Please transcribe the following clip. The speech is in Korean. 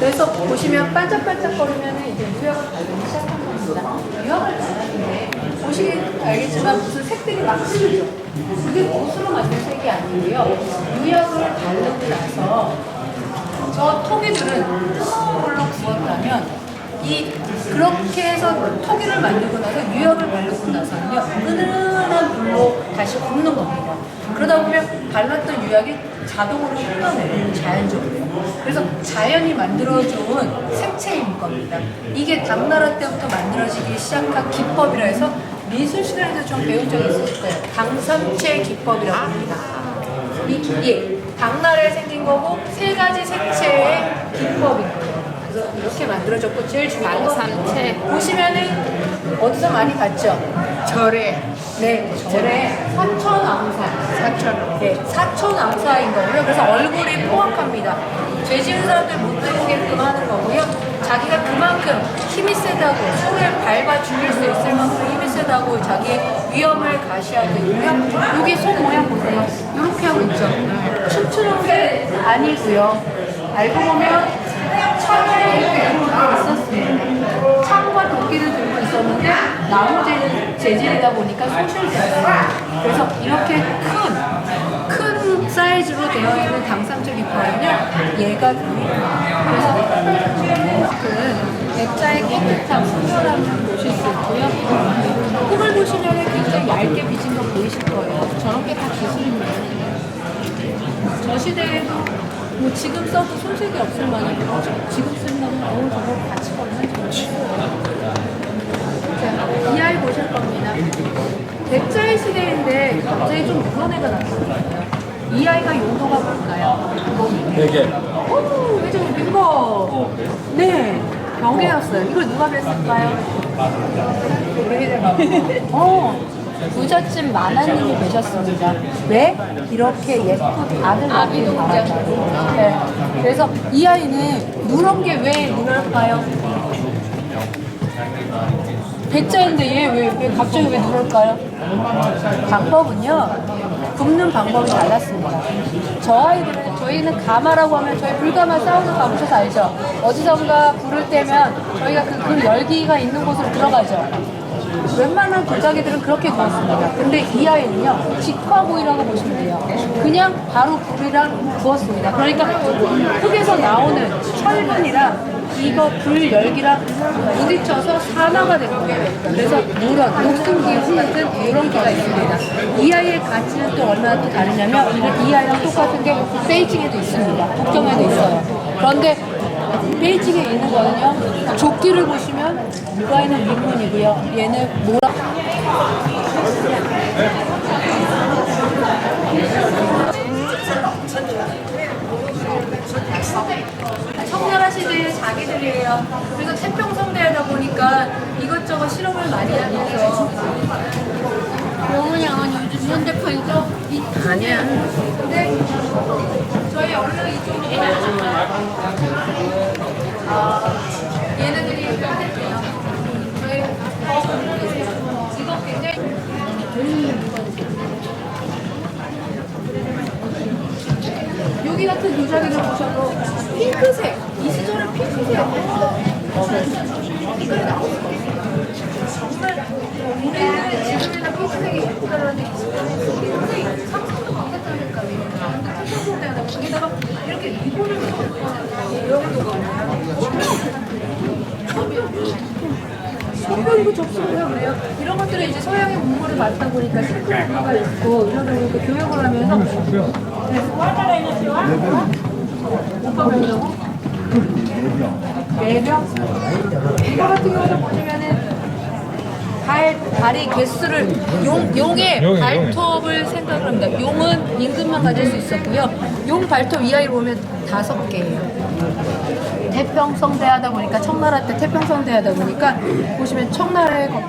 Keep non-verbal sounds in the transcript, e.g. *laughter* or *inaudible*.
그래서 보시면 반짝반짝거리면 이제 유약을 바르기 시작한 겁니다. 유약을 발랐는데 보시긴 알겠지만 무슨 색들이 막 흐르죠. 그게 못으로 만든 색이 아니고요. 유약을 바르고 나서 저 토기들은 뜨거운 물로 구웠다면 이 그렇게 해서 토기를 만들고 나서 유약을 바르고 나서는요 은은한 불로 다시 굽는 겁니다. 그러다 보면 발랐던 유약이 자동으로 흘러내려요 자연적으로. 그래서 자연이 만들어준 생체인 겁니다. 이게 당나라 때부터 만들어지기 시작한 기법이라 해서 미술 시간에도 좀 배운 적이 있을 거예요. 당삼체 기법이라고 합니다. 이, 예, 당나라에 생긴 거고 세 가지 생체의. 그래서 이렇게 만들어졌고 제일 중요한 건 당삼체. 보시면은 어디서 많이 봤죠? 절에 네, 절에 사천 암사. 사천. 네, 사천 암사인 거고요. 그래서 얼굴이 포악합니다. 죄 지은 사람들 못 되게끔 하는 거고요. 자기가 그만큼 힘이 세다고 손을 밟아 죽일 수 있을 만큼 힘이 세다고 자기의 위험을 가시하고 있고요. 여기 손 모양 보세요. 이렇게 하고 있죠. 춤추는 게 아니고요. 알고 보면 들고 있었습니다. 창과 도끼를 들고 있었는데 나무 재- 재질이다 보니까 소실되어요. 그래서 이렇게 큰, 큰 사이즈로 되어 있는 당삼적 이파는요, 얘가 보입니다. 그래서 그 액자의 깨끗함, 순결함을 보실 수 있고요. 흙을 보시면 굉장히 얇게 빚은 거 보이실 거예요. 저런 게 다 기술입니다. 저 시대에도 뭐 지금 써도 손색이 없을 만한 거죠. 지금 쓰면 어우 저거 같이 걸면 자, 이 아이 보실 겁니다. 백자의 시대인데 갑자기 좀 무서운 애가 나타났어요. 이 아이가 용도가 뭘까요? 되게 오, 회장님 빙고. 네, 병해였어요. 이걸 누가 뵀을까요? 우리 *laughs* 회장님. 어, 부잣집 만화님이 계셨습니다. 왜? 이렇게 예쁜 아들 아비 동정. 네. 그래서 이 아이는 누런 게 왜 누럴까요? 백자인데 얘 왜 왜 갑자기 왜 누럴까요? 방법은요. 굽는 방법이 달랐습니다. 저 아이들은 저희는 가마라고 하면 저희 불가마 싸우는 거 가보셔서 알죠? 어디선가 불을 떼면 저희가 그, 그 열기가 있는 곳으로 들어가죠. 웬만한 도자기들은 그렇게 구웠습니다. 근데 이 아이는요, 직화구이라고 보시면 돼요. 그냥 바로 불이랑 구웠습니다. 그러니까 흙에서 나오는 철분이랑 이거 불 열기랑 부딪혀서 산화가 거예요. 그래서 누런, 녹슨 기운 같은 이런 기가 있습니다. 이 아이의 가치는 또 얼마나 또 다르냐면 이 아이랑 똑같은 게 베이징에도 있습니다. 북경에도 있어요. 그런데 베이징에 있는 거는요. 조끼를 보시면 누가에는 민문이고요. 얘는 모라. 시대의 자기들이에요. 그래서 태평성대하다 보니까 이것저것 실험을 많이 하면서 영훈이 아니 요즘 현대판이죠? 아니야 근데 저희 얼른 이쪽으로 아, 얘네들이 편했대요. 저희 어, 이거 굉장히 여기 같은 도자기를 보셔도 핑크색 이 시절은 핑크색. 색깔이 나올 수가 우리는 지금이나 핑크색이 예쁘다라는 이런 소변도 접수고요 그래요. 이런 것들은 이제 서양의 문물을 받다 보니까 싱크로가 있고 이러다 보니까 교육을 하면서 이거 같은 보시면은 발, 발이 개수를 용, 용의 용이, 발톱을 생각을 합니다. 용은 임금만 가질 수 있었고요. 용 발톱 이하를 보면 다섯 개예요. 태평성대 하다 보니까 청나라 때 태평성대 하다 보니까 보시면 청나라의 거-